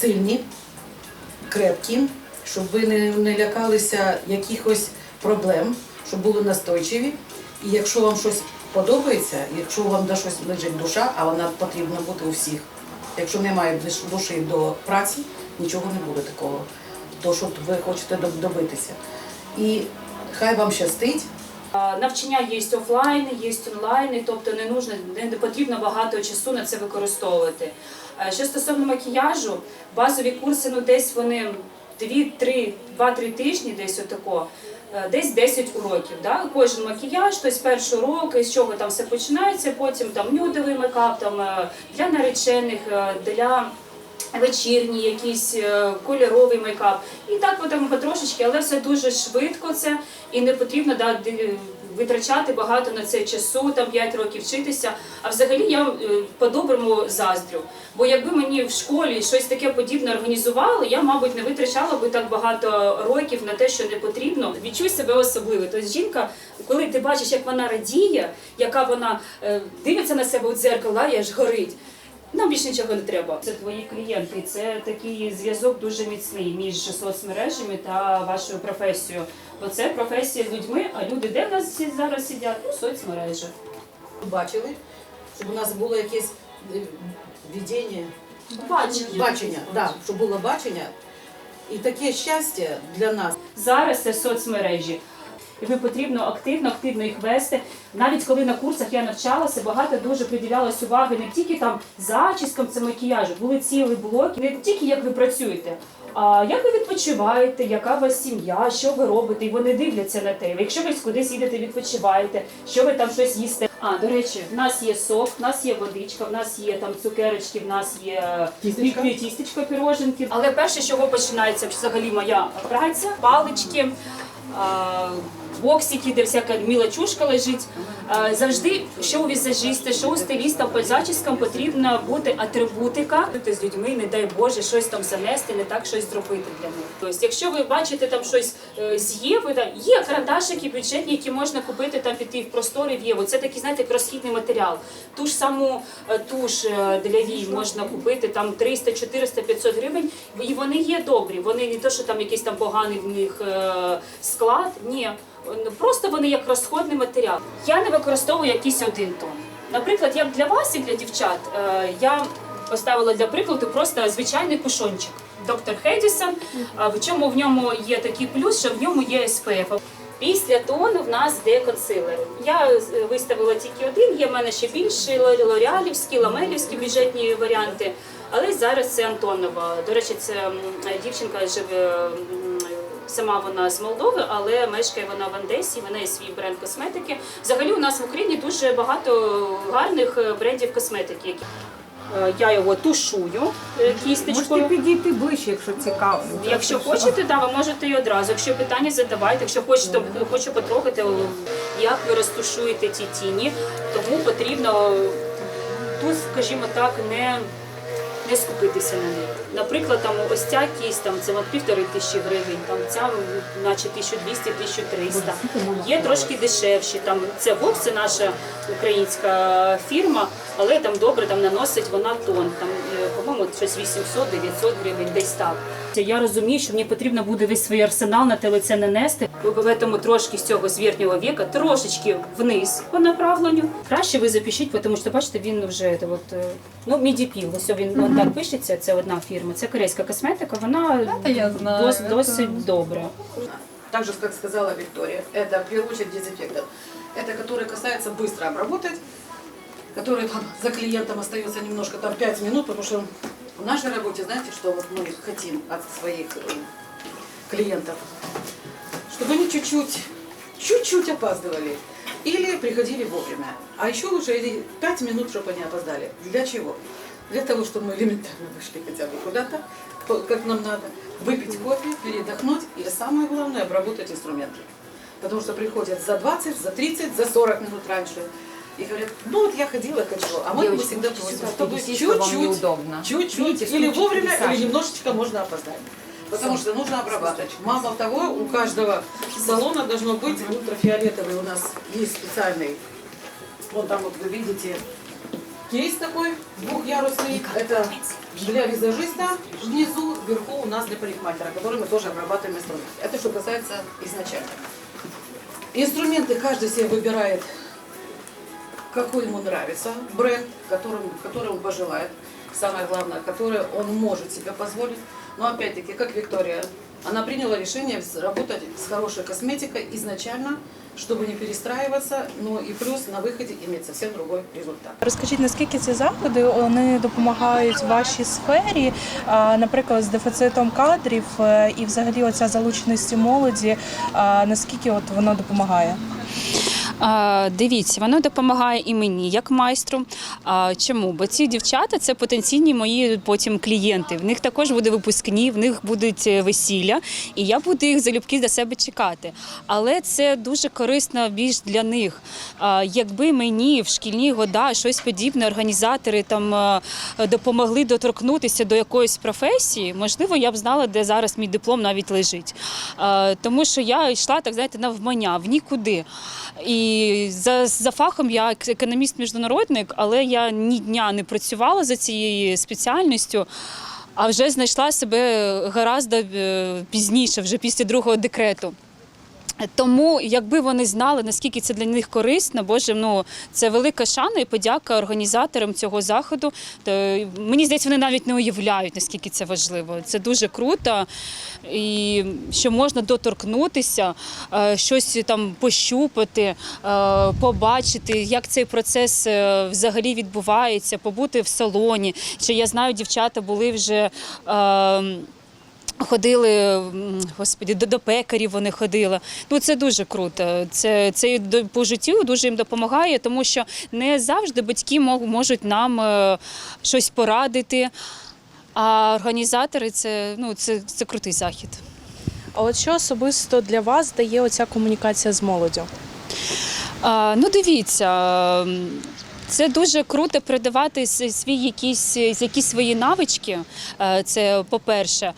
сильні, крепкі, щоб ви не, не лякалися якихось проблем, щоб були настойчиві. І якщо вам щось подобається, якщо вам до щось лежить душа, а вона потрібна бути у всіх. Якщо немає душі до праці, нічого не буде такого, то що ви хочете добитися. І хай вам щастить. А, Навчання є офлайн, є онлайн, тобто не нужно, не потрібно багато часу на це використовувати. Що стосовно макіяжу, базові курси, ну десь вони 2-3 2-3 тижні, десь отако. е, Десь 10 уроків. Да? Кожен макіяж, тобто перший урок, з чого там все починається, потім там нюдовий мейкап, там, е, для наречених, е, для вечірній, якийсь е, кольоровий мейкап. І так потім потрошечки, але все дуже швидко це і не потрібно да, витрачати багато на це часу, там 5 років вчитися. А взагалі я е, по-доброму заздрю. Бо якби мені в школі щось таке подібне організували, я, мабуть, не витрачала би так багато років на те, що не потрібно. Відчуй себе особливо. Тобто жінка, коли ти бачиш, як вона радіє, яка вона е, дивиться на себе у дзеркало, я ж горить. Нам більше нічого не треба. Це твої клієнти. Це такий зв'язок дуже міцний між соцмережами та вашою професією. Бо це професія з людьми, а люди де в нас зараз сидять? У соцмережах. Бачили, щоб у нас було якесь е, відіння, Бачення. бачення, да, щоб було бачення. І таке щастя для нас. Зараз це соцмережі. Ви потрібно активно, активно їх вести. Навіть коли на курсах я навчалася, багато дуже приділялось уваги не тільки там зачіскам, це макіяжу, були цілі блоки, не тільки як ви працюєте, а як ви відпочиваєте, яка у вас сім'я, що ви робите, і вони дивляться на те. Якщо ви кудись їдете, відпочиваєте, що ви там щось їсте. А, до речі, в нас є сок, в нас є водичка, в нас є там цукерочки, в нас є Тістечка. пі- тістечко, піроженки. Але перше, з чого починається взагалі моя праця, палички. а, Боксики, де всяка мілочушка лежить. Завжди, що у візажиста, що у стиліста по зачіскам потрібна бути атрибутика. Бути з людьми, не дай Боже, щось там занести, не так щось зробити для них. Тобто, якщо ви бачите там щось е, з Єви, є карандашики бюджетні, які можна купити там піти в простори в Єву. Це такий, знаєте, як розхідний матеріал. Ту ж саму е, туш е, для вій можна купити там 300, 400, 500 гривень. І вони є добрі. Вони не то, що там якийсь там поганий в них е, склад. Ні. Просто вони як розходний матеріал. Я не використовую якийсь один тон. Наприклад, як для вас і для дівчат, е, я поставила для прикладу просто звичайний кушончик. Доктор Хедісон. В чому в ньому є такий плюс, що в ньому є SPF. Після тону в нас йде консилер. Я е, виставила тільки один, є в мене ще більші лореалівські, ламелівські бюджетні варіанти. Але зараз це Антонова. До речі, це дівчинка живе Сама вона з Молдови, але мешкає вона в Одесі. Вона є свій бренд косметики. Взагалі у нас в Україні дуже багато гарних е, брендів косметики. Е, Я його тушую е, кісточкою. Можете підійти ближче, якщо цікаво. Якщо хочете, да, ви можете і одразу. Якщо питання задавайте, якщо хочете, хочу потрогати, як ви розтушуєте ті тіні, тому потрібно тут, скажімо так, не, не скупитися на них. Наприклад, там ось ця кість, там це півтори тисячі гривень, там ця наче 1200-1300. Є трошки дешевші. Там це Вокс, це наша українська фірма, але там добре там наносить вона тон. Там, е, по-моєму, щось 800-900 гривень, десь так. Я розумію, що мені потрібно буде весь свій арсенал на те лице нанести. Тому трошки з цього з верхнього віка, трошечки вниз по направленню. Краще ви запишіть, тому що бачите, він вже от, е, ну, мідіпіл. Ось він он так пишеться. Це одна фірма Це корейська косметика. Вона Та я знаю, дос- це- досить добра. Так же, как сказала Виктория, это в первую очередь дезинфектор. Это который касается быстро обработать, который там за клиентом остается немножко, там 5 минут, потому что в нашей работе, знаете, что вот мы хотим от своих э, клиентов? Чтобы они чуть-чуть, чуть-чуть опаздывали или приходили вовремя. А еще лучше или 5 минут, чтобы они опоздали. Для чего? Для того, чтобы мы элементарно вышли хотя бы куда-то, как нам надо, выпить кофе, передохнуть и самое главное обработать инструменты. Потому что приходят за 20, за 30, за 40 минут раньше. И говорят, ну вот я ходила, хочу, а мы Девочки, всегда просим, чтобы чуть-чуть, чуть-чуть, или вовремя, или немножечко можно опоздать. Потому что нужно обрабатывать. Мало того, у каждого салона должно быть ультрафиолетовый. У нас есть специальный, вот там вот вы видите, кейс такой двухъярусный. Это для визажиста внизу, вверху у нас для парикмахера, который мы тоже обрабатываем инструмент. Это что касается изначально. Инструменты каждый себе выбирает, какой ему нравится, бренд, которым, который он пожелает. Самое главное, который он может себе позволить. Но опять-таки, как Виктория, она приняла решение работать с хорошей косметикой изначально, чтобы не перестраиваться, но и плюс на выходе иметь совсем другой результат. Розкажіть, наскільки ці заходи вони допомагають вашій сфері, наприклад, з дефіцитом кадрів е, і взагалі оця залученості молоді, наскільки от воно допомагає? Дивіться, воно допомагає і мені як майстру. Чому? Бо ці дівчата це потенційні мої потім клієнти. В них також буде випускні, в них будуть е, весілля, і я буду їх залюбки до себе чекати. Але це дуже корисно більш для них. Якби мені в шкільні года щось подібне, організатори там е, допомогли доторкнутися до якоїсь професії, можливо, я б знала, де зараз мій диплом навіть лежить. Тому що я йшла так, знаєте, навмання, в нікуди. І за, за фахом я економіст-міжнародник, але я ні дня не працювала за цією спеціальністю. А вже знайшла себе гораздо е, пізніше, вже після другого декрету. Тому, якби вони знали, наскільки це для них корисно, боже, ну це велика шана і подяка організаторам цього заходу. То, мені здається, вони навіть не уявляють, наскільки це важливо. Це дуже круто, і що можна доторкнутися, е, щось там пощупати, е, побачити, як цей процес е, взагалі відбувається, побути в салоні. Чи я знаю, дівчата були вже. Ходили, господі, до, до пекарів вони ходили. Ну це дуже круто. Це, це по життю дуже їм допомагає, тому що не завжди батьки можуть нам е, щось порадити. А організатори це, ну, це, це крутий захід. А от що особисто для вас дає оця комунікація з молоддю? А, ну, дивіться. Це дуже круто передавати свій якісь, якісь свої навички. е, Це по-перше.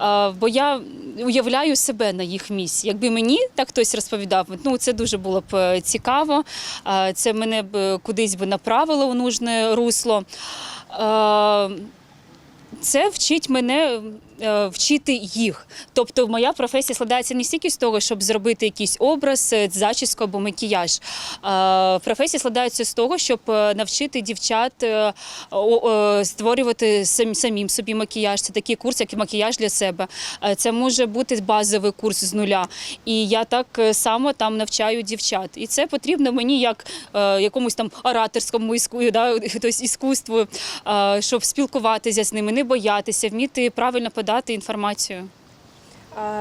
Е, Бо я уявляю себе на їх місці. Якби мені так хтось розповідав, ну це дуже було б е, цікаво. Це мене б кудись би направило у нужне русло. Це вчить мене вчити їх. Тобто, моя професія складається не стільки з того, щоб зробити якийсь образ, е, зачіску або макіяж. Е, Професія складається з того, щоб е, навчити дівчат е, створювати сам- самим собі макіяж. Це такий курс, як макіяж для себе. Е, Це може бути базовий курс з нуля. І я так е, само там навчаю дівчат. І це потрібно мені як е, якомусь там ораторському іску, тобто іскусству, е, щоб спілкуватися з ними, не боятися, вміти правильно подати інформацію.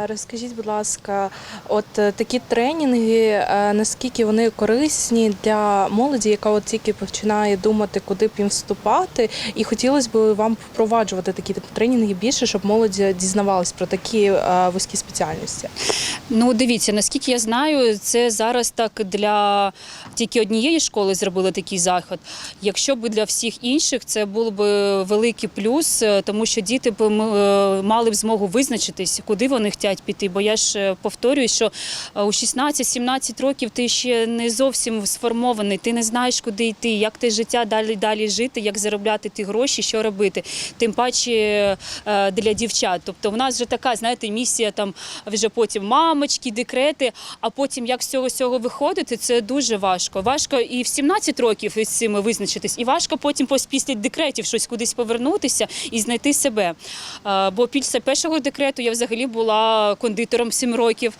Розкажіть, будь ласка, от е, такі тренінги, е, наскільки вони корисні для молоді, яка от тільки починає думати, куди б їм вступати, і хотілося б вам впроваджувати такі тренінги більше, щоб молодь дізнавалась про такі е, вузькі спеціальності. Ну, дивіться, наскільки я знаю, це зараз так для тільки однієї школи зробили такий заход. Якщо б для всіх інших, це був би великий плюс, тому що діти б мали б змогу визначитись, куди вони хочуть піти. Бо я ж е, повторюю, що е, у 16-17 років ти ще не зовсім сформований, ти не знаєш, куди йти, як те життя далі далі жити, як заробляти ті гроші, що робити. Тим паче е, для дівчат. Тобто, в нас вже така, знаєте, місія там вже потім мамочки, декрети, а потім як з цього всього виходити, це дуже важко. Важко і в 17 років із цим визначитись, і важко потім після декретів щось кудись повернутися і знайти себе. Бо після першого декрету я взагалі була кондитером 7 років.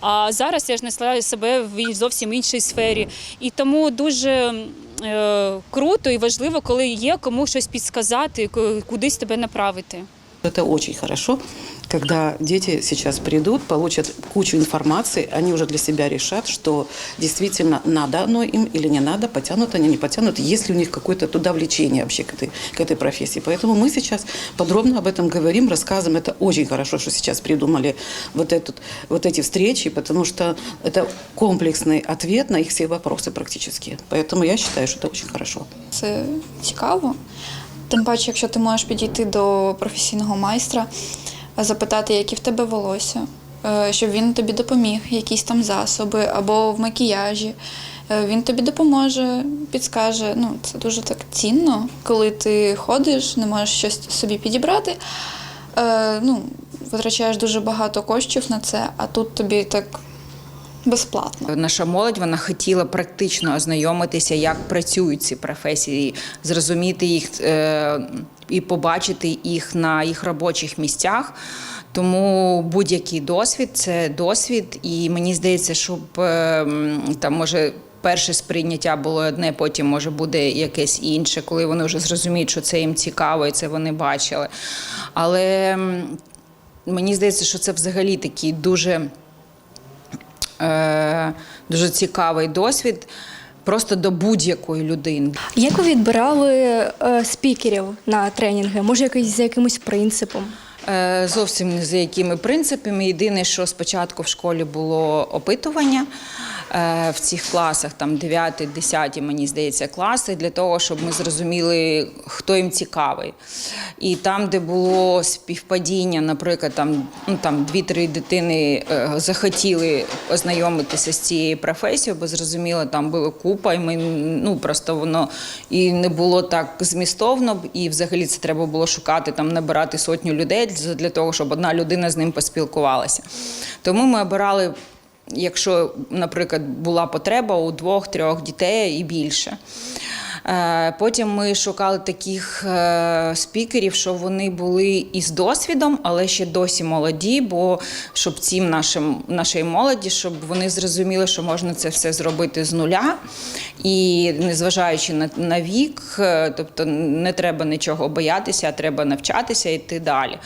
А зараз я ж несла себе в зовсім іншій сфері. І тому дуже е, круто і важливо, коли є кому щось підсказати, кудись тебе направити. Это очень хорошо, когда дети сейчас придут, получат кучу информации, они уже для себя решат, что действительно надо оно им или не надо, потянут они, не потянут, есть ли у них какое-то туда влечение вообще к этой, к этой профессии. Поэтому мы сейчас подробно об этом говорим, рассказываем. Это очень хорошо, что сейчас придумали вот, этот, вот эти встречи, потому что это комплексный ответ на их все вопросы практически. Поэтому я считаю, что это очень хорошо. Це цікаво. Тим паче, якщо ти можеш підійти до професійного майстра, запитати, які в тебе волосся, е, щоб він тобі допоміг, якісь там засоби або в макіяжі, Е, Він тобі допоможе, підскаже. Ну, це дуже так цінно, коли ти ходиш, не можеш щось собі підібрати. Е, ну, витрачаєш дуже багато коштів на це, а тут тобі так безплатно. Наша молодь вона хотіла практично ознайомитися, як працюють ці професії, зрозуміти їх е, і побачити їх на їх робочих місцях. Тому будь-який досвід це досвід, і мені здається, щоб е, там може. Перше сприйняття було одне, потім може буде якесь інше, коли вони вже зрозуміють, що це їм цікаво, і це вони бачили. Але мені здається, що це взагалі такий дуже е, дуже цікавий досвід просто до будь-якої людини. Як ви відбирали е, спікерів на тренінги? Може, якийсь за якимось принципом? Е, Зовсім не за якими принципами. Єдине, що спочатку в школі було опитування в цих класах, там 9, 10, мені здається, класи, для того, щоб ми зрозуміли, хто їм цікавий. І там, де було співпадіння, наприклад, там, ну, там 2-3 дитини е, захотіли ознайомитися з цією професією, бо зрозуміло, там було купа, і ми ну просто воно і не було так змістовно, і взагалі це треба було шукати там, набирати сотню людей для того, щоб одна людина з ним поспілкувалася. Тому ми обирали. Якщо, наприклад, була потреба у двох-трьох дітей і більше. Е, Потім ми шукали таких е, спікерів, що вони були із досвідом, але ще досі молоді, бо щоб цим нашим нашій молоді, щоб вони зрозуміли, що можна це все зробити з нуля, і незважаючи на, на вік, е, тобто не треба нічого боятися, а треба навчатися і йти далі.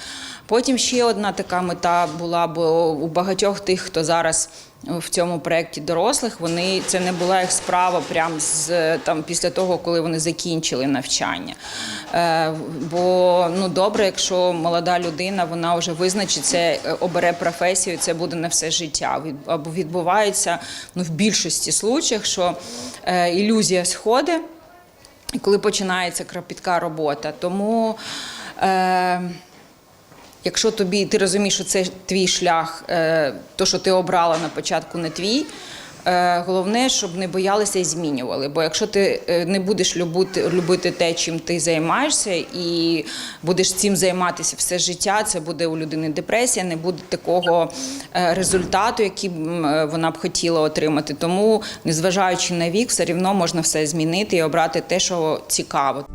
Потім ще одна така мета була, бо у багатьох тих, хто зараз в цьому проєкті дорослих, вони це не була їх справа прямо з там після того, коли вони закінчили навчання. Е, бо ну добре, якщо молода людина вона вже визначиться, е, обере професію, це буде на все життя. Або відбувається ну в більшості случаїв, що е, ілюзія сходить, коли починається кропітка робота. Тому. Е, Якщо тобі ти розумієш, що це твій шлях, е, то що ти обрала на початку, не твій. е, Головне, щоб не боялися і змінювали. Бо якщо ти е, не будеш любити, любити те, чим ти займаєшся, і будеш цим займатися все життя, це буде у людини депресія, не буде такого результату, який вона б хотіла отримати. Тому, незважаючи на вік, все рівно можна все змінити і обрати те, що цікаво.